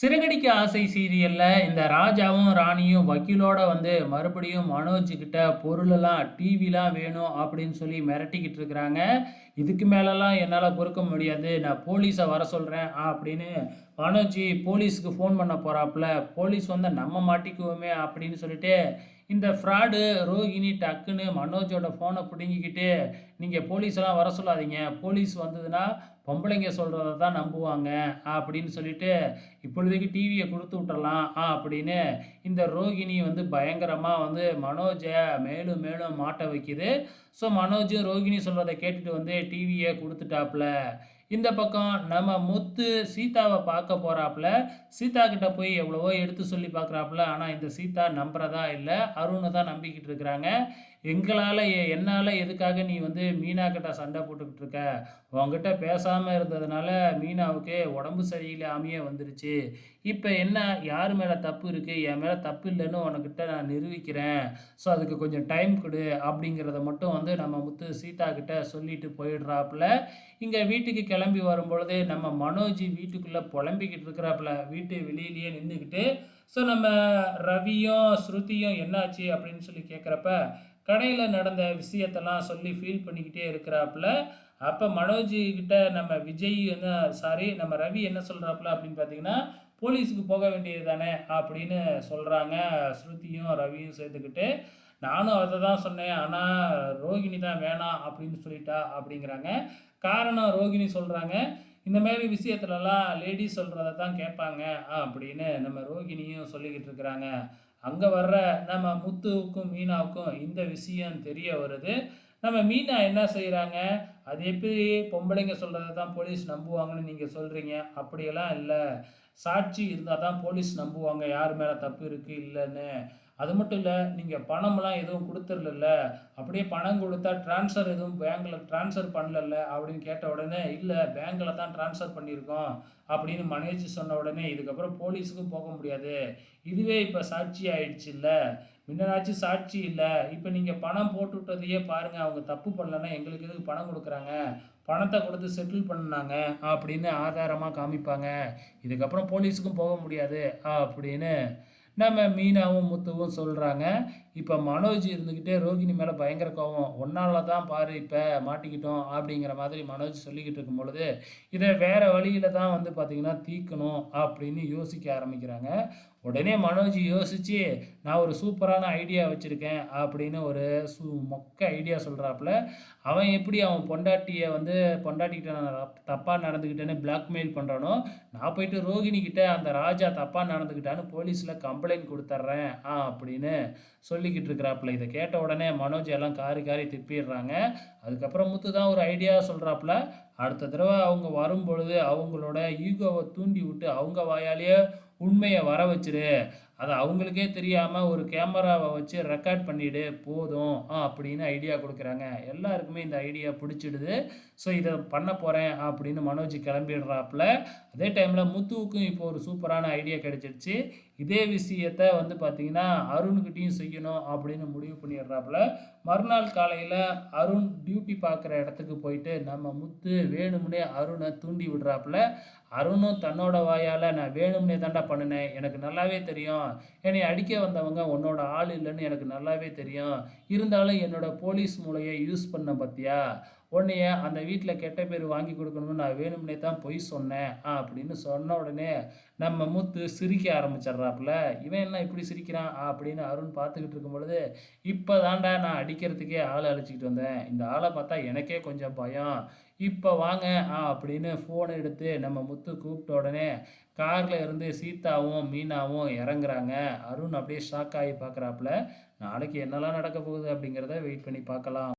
சிறகடிக்க ஆசை சீரியல்ல இந்த ராஜாவும் ராணியும் வக்கீலோட வந்து மறுபடியும் மனோஜ் கிட்ட பொருளெல்லாம் டிவிலாம் வேணும் அப்படின்னு சொல்லி மிரட்டிக்கிட்டு இருக்கிறாங்க. இதுக்கு மேலெல்லாம் என்னால் பொறுக்க முடியாது. நான் போலீஸை வர சொல்கிறேன் அப்படின்னு மனோஜி போலீஸுக்கு ஃபோன் பண்ண போகிறாப்புல போலீஸ் வந்து நம்ம மாட்டிக்குவோமே அப்படின்னு சொல்லிட்டு இந்த ஃப்ராடு ரோகிணி டக்குன்னு மனோஜோட ஃபோனை பிடுங்கிக்கிட்டு நீங்கள் போலீஸெல்லாம் வர சொல்லாதீங்க. போலீஸ் வந்ததுன்னா பொம்பளைங்க சொல்கிறத தான் நம்புவாங்க அப்படின்னு சொல்லிட்டு இப்பொழுதைக்கு டிவியை கொடுத்து விட்டுறலாம் ஆ அப்படின்னு இந்த ரோகிணி வந்து பயங்கரமாக வந்து மனோஜை மேலும் மேலும் மாட்ட வைக்குது. ஸோ மனோஜும் ரோகிணி சொல்கிறத கேட்டுட்டு வந்து டிவியை கொடுத்துட்டாப்புல. இந்த பக்கம் நம்ம முத்து சீதாவை பார்க்க போகிறாப்புல சீதா கிட்ட போய் எவ்வளவோ எடுத்து சொல்லி பார்க்குறாப்புல. ஆனால் இந்த சீதா நம்புறதா இல்லை. அருணை தான் நம்பிக்கிட்டு இருக்கிறாங்க. எங்களால் என்னால் எதுக்காக நீ வந்து மீனா கிட்ட சண்டை போட்டுக்கிட்டு இருக்க? உங்ககிட்ட பேசாமல் இருந்ததுனால மீனாவுக்கு உடம்பு சரியில்லாமையே வந்துருச்சு. இப்போ என்ன? யார் மேலே தப்பு இருக்குது என் மேலே தப்பு இல்லைன்னு உனக்கிட்ட நான் நிரூபிக்கிறேன். ஸோ அதுக்கு கொஞ்சம் டைம் கொடு அப்படிங்கிறத மட்டும் வந்து நம்ம முத்து சீதா கிட்ட சொல்லிட்டு போயிடுறாப்புல. இங்கே வீட்டுக்கு கிளம்பி கிளம்பி வரும்பொழுது நம்ம மனோஜ் வீட்டுக்குள்ளே புலம்பிக்கிட்டு இருக்கிறாப்புல வீட்டு வெளியிலேயே நின்றுக்கிட்டு ஸோ நம்ம ரவியும் ஸ்ருதியும் என்னாச்சு? அப்படின்னு சொல்லி கேட்குறப்ப கடையில் நடந்த விஷயத்தெல்லாம் சொல்லி ஃபீல் பண்ணிக்கிட்டே இருக்கிறாப்புல அப்போ மனோஜ் கிட்ட நம்ம விஜய் என்ன சாரி நம்ம ரவி என்ன சொல்கிறாப்புல அப்படின்னு பார்த்தீங்கன்னா போலீஸுக்கு போக வேண்டியது தானே? அப்படின்னு சொல்கிறாங்க ஸ்ருதியும் ரவியும் சேர்த்துக்கிட்டு. நானும் அதை தான் சொன்னேன். ஆனால் ரோகிணி தான் வேணாம் அப்படின்னு சொல்லிட்டா அப்படிங்கிறாங்க. காரணம் ரோகிணி சொல்கிறாங்க இந்த மாதிரி விஷயத்துலலாம் லேடிஸ் சொல்கிறத தான் கேட்பாங்க அப்படின்னு நம்ம ரோகிணியும் சொல்லிக்கிட்டு இருக்கிறாங்க. அங்கே வர்ற நம்ம முத்துவுக்கும் மீனாவுக்கும் இந்த விஷயம் தெரிய வருது. நம்ம மீனா என்ன செய்கிறாங்க அது எப்படி பொம்பளைங்க சொல்கிறத தான் போலீஸ் நம்புவாங்கன்னு நீங்கள் சொல்கிறீங்க அப்படியெல்லாம் இல்லை. சாட்சி இருந்தால் தான் போலீஸ் நம்புவாங்க. யார் மேலே தப்பு இருக்குது இல்லைன்னு. அது மட்டும் இல்லை நீங்கள் பணம்லாம் எதுவும் கொடுத்துர்ல அப்படியே பணம் கொடுத்தா ட்ரான்ஸ்ஃபர் எதுவும் பேங்க்கில் ட்ரான்ஸ்ஃபர் பண்ணல அப்படின்னு கேட்ட உடனே இல்லை பேங்க்கில் தான் ட்ரான்ஸ்ஃபர் பண்ணியிருக்கோம் அப்படின்னு மனேஜ் சொன்ன உடனே இதுக்கப்புறம் போலீஸுக்கும் போக முடியாது. இதுவே இப்போ சாட்சி ஆயிடுச்சு இல்லை. முன்னனாச்சும் சாட்சி இல்லை. இப்போ நீங்கள் பணம் போட்டு விட்டதையே பாருங்கள் அவங்க தப்பு பண்ணலன்னா எங்களுக்கு எதுக்கு பணம் கொடுக்குறாங்க? பணத்தை கொடுத்து செட்டில் பண்ணாங்க அப்படின்னு ஆதாரமாக காமிப்பாங்க. இதுக்கப்புறம் போலீஸுக்கும் போக முடியாது அப்படின்னு நம்ம மீனாவும் முத்துவும் சொல்கிறாங்க இப்போ மனோஜ் இருந்துக்கிட்டே ரோகிணி மேலே பயங்கர கோவம். ஒன்னால் தான் பாரு இப்போ மாட்டிக்கிட்டோம் அப்படிங்கிற மாதிரி மனோஜ் சொல்லிக்கிட்டு இருக்கும் பொழுது இதை வேறு வழியில் தான் வந்து பார்த்திங்கன்னா தீக்கணும் அப்படின்னு யோசிக்க ஆரம்பிக்கிறாங்க. உடனே மனோஜ் யோசித்து நான் ஒரு சூப்பரான ஐடியா வச்சுருக்கேன் அப்படின்னு ஒரு சு மொக்க ஐடியா சொல்கிறாப்புல அவன் எப்படி அவன் பொண்டாட்டியை வந்து பொண்டாட்டிக்கிட்ட நான் தப்பாக நடந்துக்கிட்டேன்னு பிளாக்மெயில் பண்ணுறானோ நான் போயிட்டு ரோகிணிக்கிட்ட அந்த ராஜா தப்பாக நடந்துக்கிட்டான்னு போலீஸில் கம்ப்ளைண்ட் கொடுத்துட்றேன் ஆ அப்படின்னு சொல்லிக்கிட்டு இருக்கிறாப்புல இதை கேட்ட உடனே மனோஜ் எல்லாம் காரி காரி திப்பிடுறாங்க அதுக்கப்புறம் முத்து தான் ஒரு ஐடியா சொல்கிறாப்புல அடுத்த தடவை அவங்க வரும்பொழுது அவங்களோட ஈகோவை தூண்டி விட்டு அவங்க வாயாலேயே உண்மையை வர வச்சிரு. அதை அவங்களுக்கே தெரியாமல் ஒரு கேமராவை வச்சு ரெக்கார்ட் பண்ணிவிடு போதும் அப்படின்னு ஐடியா கொடுக்குறாங்க. எல்லாருக்குமே இந்த ஐடியா பிடிச்சிடுது. ஸோ இதை பண்ண போகிறேன் அப்படின்னு மனோஜ் கிளம்பிடுறாப்புல. அதே டைமில் முத்துவுக்கும் இப்போ ஒரு சூப்பரான ஐடியா கிடைச்சிடுச்சு. இதே விஷயத்த வந்து பார்த்திங்கன்னா அருண்கிட்டையும் செய்யணும் அப்படின்னு முடிவு பண்ணிடுறாப்புல. மறுநாள் காலையில் அருண் டியூட்டி பார்க்குற இடத்துக்கு போயிட்டு நம்ம முத்து வேணும்னே அருணை தூண்டி விடுறாப்புல. அருணும் தன்னோட வாயால் நான் வேணும்னே தாண்டா பண்ணினேன். எனக்கு நல்லாவே தெரியும். என்னை அடிக்க வந்தவங்க உன்னோட ஆள் இல்லைன்னு எனக்கு நல்லாவே தெரியும். இருந்தாலும் என்னோட போலீஸ் மூலையை யூஸ் பண்ண பற்றியா உன்னைய அந்த வீட்டில் கெட்ட பேர் வாங்கி கொடுக்கணும்னு நான் வேணும்னே தான் பொய் சொன்னேன் அப்படின்னு சொன்ன உடனே நம்ம மூத்து சிரிக்க ஆரம்பிச்சிட்றாப்புல. இவன் எல்லாம் இப்படி சிரிக்கிறான்? அப்படின்னு அருண் பார்த்துக்கிட்டு இருக்கும் பொழுது இப்போ தாண்டா நான் அடிக்கிறதுக்கே ஆளை அழைச்சிக்கிட்டு வந்தேன். இந்த ஆளை பார்த்தா எனக்கே கொஞ்சம் பயம். இப்போ வாங்க ஆ அப்படின்னு ஃபோனை எடுத்து நம்ம முத்து கூப்பிட்ட உடனே காரில் இருந்து சீதாவும் மீனாவும் இறங்குறாங்க. அருண் அப்படியே ஷாக் ஆகி பார்க்குறாப்புல. நாளைக்கு என்னெல்லாம் நடக்க போகுது? அப்படிங்கிறத வெயிட் பண்ணி பார்க்கலாம்.